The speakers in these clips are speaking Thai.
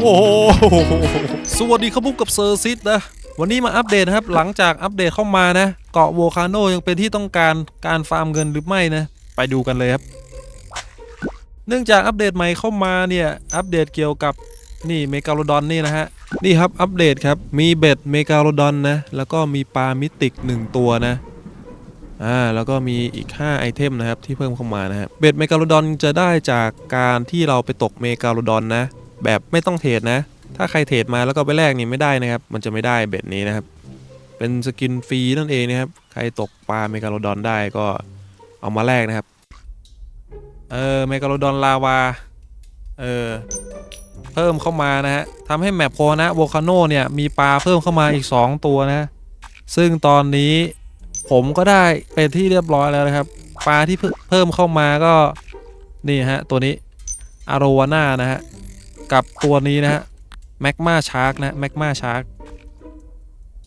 โอ้โหสวัสดีครับพบกับเซอร์ซิตนะ วันนี้มาอัปเดตนะครับ หลังจากอัปเดตเข้ามานะ เกาะโวคาโนยังเป็นที่ต้องการการฟาร์มเงินหรือไม่นะ ไปดูกันเลยครับ เนื่องจากอัปเดตใหม่เข้ามาเนี่ย อัปเดตเกี่ยวกับนี่เมกาโลดอนนี่นะฮะ นี่ครับอัปเดตครับ มีเบ็ดเมกาโลดอนนะ แล้วก็มีปลามิติกหนึ่งตัวนะอ่าแล้วก็มีอีก 5 ไอเทมนะครับที่เพิ่มเข้ามานะฮะเบ็ดเมกาโลดอนจะได้จากการที่เราไปตกเมกาโลดอนนะ แบบไม่ต้องเทรดนะ ถ้าใครเทรดมาแล้วก็ไปแลกนี่ไม่ได้นะครับ มันจะไม่ได้เบ็ดนี้นะครับ เป็นสกินฟรีนั่นเองนะครับ ใครตกปลาเมกาโลดอนได้ก็เอามาแลกนะครับ เออเมกาโลดอนลาวา เออ เพิ่มเข้ามานะฮะทำให้แมปโคนะโวคาโนเนี่ยมีปลาเพิ่มเข้ามาอีก 2 ตัวนะ ซึ่งตอนนี้ผมก็ได้เป็นที่เรียบร้อยแล้วนะครับ ปลาที่เพิ่มเพิ่มเข้ามาก็นี่ฮะตัวนี้อารวาน่านะฮะ กับตัวนี้นะฮะแมกมาชาร์กนะแมกมาชาร์ก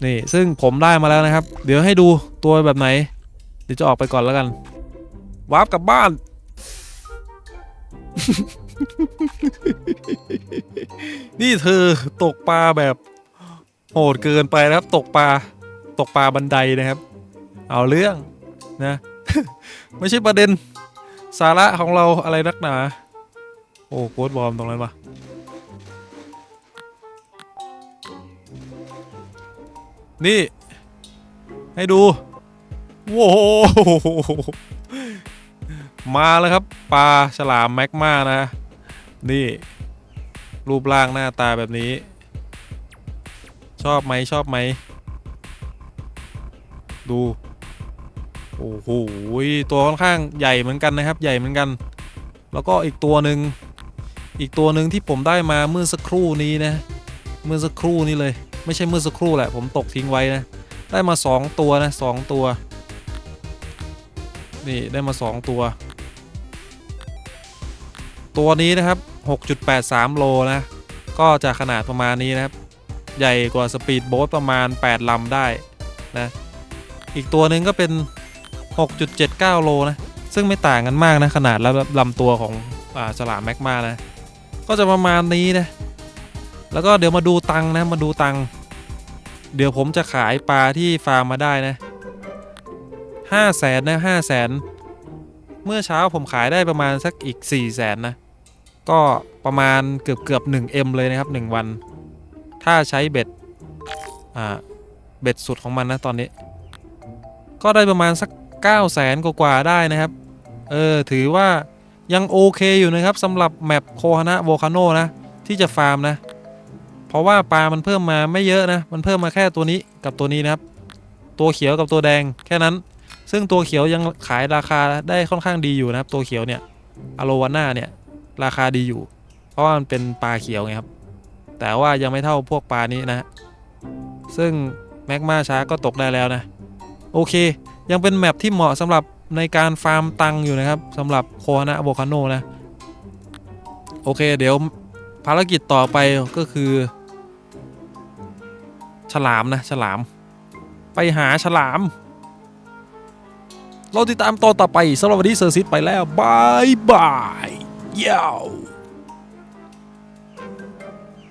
นี่ซึ่งผมได้มาแล้วนะครับ เดี๋ยวให้ดูตัวแบบไหน เดี๋ยวจะออกไปก่อนแล้วกันวาร์ปกลับบ้าน นี่เธอตกปลาแบบโหดเกินไปนะครับ ตกปลาตกปลาบันไดนะครับ เอาเรื่องนะ ไม่ใช่ประเด็นสาระของเราอะไรนักหนา โอ้โคตรบอมตรงนั้นปะ นี่ ให้ดูโว้โหมาแล้วครับปลาฉลามแมกมานะ นี่ รูปร่างหน้าตาแบบนี้ ชอบไหมชอบไหม ดู โอ้โหตัวค่อนข้างใหญ่เหมือนกันนะครับ ใหญ่เหมือนกัน แล้วก็อีกตัวหนึ่งอีกตัวหนึ่งที่ผมได้มาเมื่อสักครู่นี้นะ เมื่อสักครู่นี้เลย ไม่ใช่เมื่อสักครู่แหละ ผมตกทิ้งไว้นะ ได้มา 2 ตัวนะสองตัว นี่ได้มา 2 ตัว ตัวนี้นะครับ 6.83 โลนะ ก็จะขนาดประมาณนี้นะครับ ใหญ่กว่าสปีดโบ๊ทประมาณ 8 ลำได้นะ อีกตัวหนึ่งก็เป็น 6.79 โลนะ ซึ่งไม่ต่างกันมากนะ ขนาดและลำตัวของอฉลามแมกมานะ ก็จะประมาณนี้นะแล้วก็เดี๋ยวมาดูตังนะมาดูตัง เดี๋ยวผมจะขายปลาที่ฟาร์มมาได้นะห้าแสนนะห้าแสนเมื่อเช้าผมขายได้ประมาณสักอีก4ี่แสนนะ ก็ประมาณเกือบเกือบ 1M เลยนะครับ 1 วัน ถ้าใช้เบ็ด อ่า เบ็ดสุดของมันนะตอนนี้ ก็ได้ประมาณสัก9 0 0แสนกว่าได้นะครับ เออ ถือว่ายังโอเคอยู่นะครับสำหรับแมปโคฮานะโวคาโนนะ ที่จะฟาร์มนะ ราะว่าปลามันเพิ่มมาไม่เยอะนะ มันเพิ่มมาแค่ตัวนี้กับตัวนี้นะครับ ตัวเขียวกับตัวแดงแค่นั้น ซึ่งตัวเขียวยังขายราคาได้ค่อนข้างดีอยู่นะครับ ตัวเขียวเนี่ยอโลวาน่าเนี่ยราคาดีอยู่ เพราะว่ามันเป็นปลาเขียวไงครับ แต่ว่ายังไม่เท่าพวกปลานี้นะ ซึ่งแมกมาช้าก็ตกได้แล้วนะ โอเค ยังเป็นแมปที่เหมาะสำหรับในการฟาร์มตังอยู่นะครับสำหรับโคฮานะโวคาโนนะ โอเค เดี๋ยวภารกิจต่อไปก็คือ ฉลามนะฉลาม ไปหาฉลาม เราติดตามตอนต่อไปสำหรับวันนี้เซอร์ซิตไปแล้วบายบายยาว